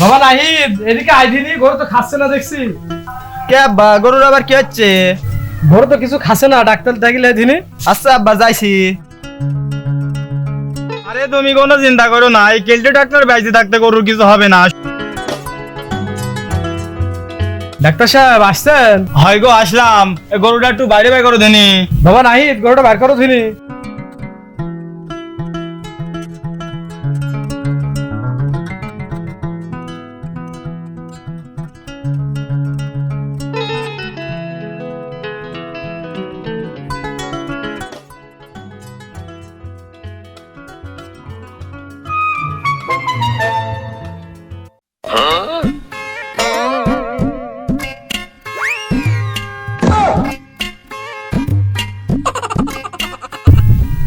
বাবা নাহিদ এদিকে আইদিনি গরু তো খাচ্ছে না দেখছি। কে আব্বা গরুর আবার কি হচ্ছে? গরু তো কিছু খাচ্ছে না ডাক্তার থাকিলে দিনে আচ্ছা আব্বা যাইছি। আরে তুমি কোনো চিন্তা করো না এই কেলটে ডাক্তার বাইতে থাকতে গরুর কিছু হবে না। ডাক্তার সাহেব আসছেন? হয় গো আসলাম। গরুটা একটু বাইরে বাইরে করে দেনি। বাবা নাহিদ গরুটা বার করো দিনি।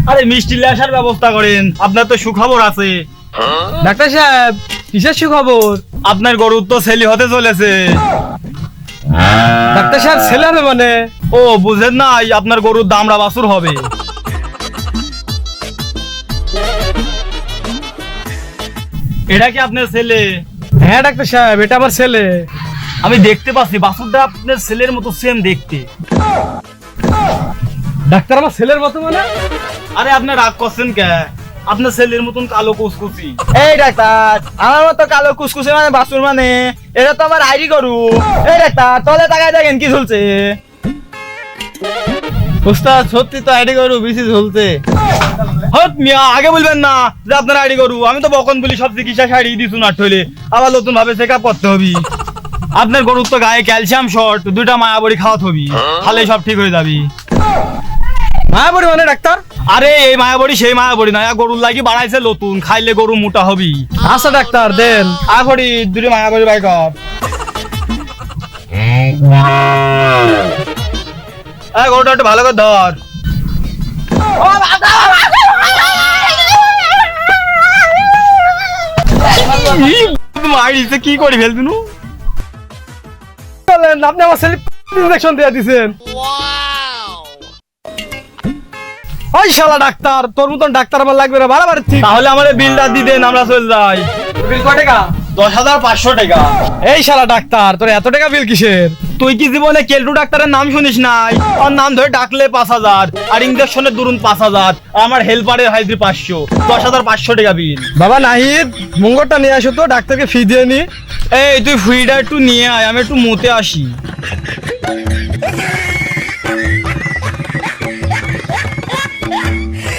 আরে মিষ্টি আসার ব্যবস্থা করেন। আপনার তো সুখবর আছে। ডাক্তার সাহেব কিসের সুখবর? আপনার গরুর তো ছেলে হতে চলেছে। ডাক্তার সাহেব ছেলে হবে মানে? ও বুঝেন নাই আপনার গরুর দামরা বাসুর হবে। এটা কি আপনার ছেলে? হ্যাঁ ডাক্তার সাহেব এটা আমার ছেলে। আমি দেখতে পাচ্ছি বাসুরটা আপনার ছেলের মতো সেম দেখতে। ডাক্তার আমার ছেলের মতো মানে আরে আপনি রাগ করছেন কে? আপনার ছেলের মতন কালো কুচকুচি এই ডাক্তার আমার মতো কালো কুসকুসে মানে বাসুর মানে? এটা তো আমার আইডি গরু। এই ডাক্তার তলে তাকায় দেখেন কি চলছে উস্তাদ সত্যি তো আইডি গরু বেশি ঝুলছে। হত মিয়া আগে বলবেন না যে আপনার আইডি গরু। আমি তো বকন বলি সব চিকিৎসা শাড়ি দিছু না ঠলে আবার নতুন ভাবে চেক আপ করতে হবে। আপনার গরুর তো গায়ে ক্যালসিয়াম শর্ট দুইটা মায়াবড়ি খাওয়াতে হবি। তাহলে সব ঠিক হয়ে যাবি। মায়া পড়ি মানে ডাক্তার? আরে এই মায়াবড়ি সেই মায়াবড়ি না গরুর লাগি বাড়াইছে নতুন খাইলে গরু মোটা হবি। আচ্ছা ডাক্তার দেন। আবড়ি দুটো মায়াবড়ি বাই কর। এই গরুটা একটু ভালো করে ধর। কি করি ফেলবি আপনি আমার ছেলে ইনজেকশন দিয়ে দিছেন। ওই শালা ডাক্তার। তোর মতন ডাক্তার আমার লাগবে না বারবার ঠিক। তাহলে আমাদের বিলটা দিতেন আমরা চলে যাই। বিল কয় টাকা? দশ হাজার পাঁচশো টাকা। এই শালা ডাক্তার তোর এত টাকা বিল কিসের? তুই কি জীবনে কেলটু ডাক্তারের নাম শুনিস নাই? ওর নাম ধরে ডাকলে পাঁচ হাজার আর ইঞ্জেকশনের দরুন পাঁচ হাজার আমার হেল্পারের হাইদ্রি পাঁচশো। দশ হাজার পাঁচশো টাকা বিল। বাবা নাহিদ মুঙ্গরটা নিয়ে আসো তো ডাক্তারকে ফি দিয়ে নি। এই তুই ফুইটা একটু নিয়ে আয় আমি একটু মুতে আসি।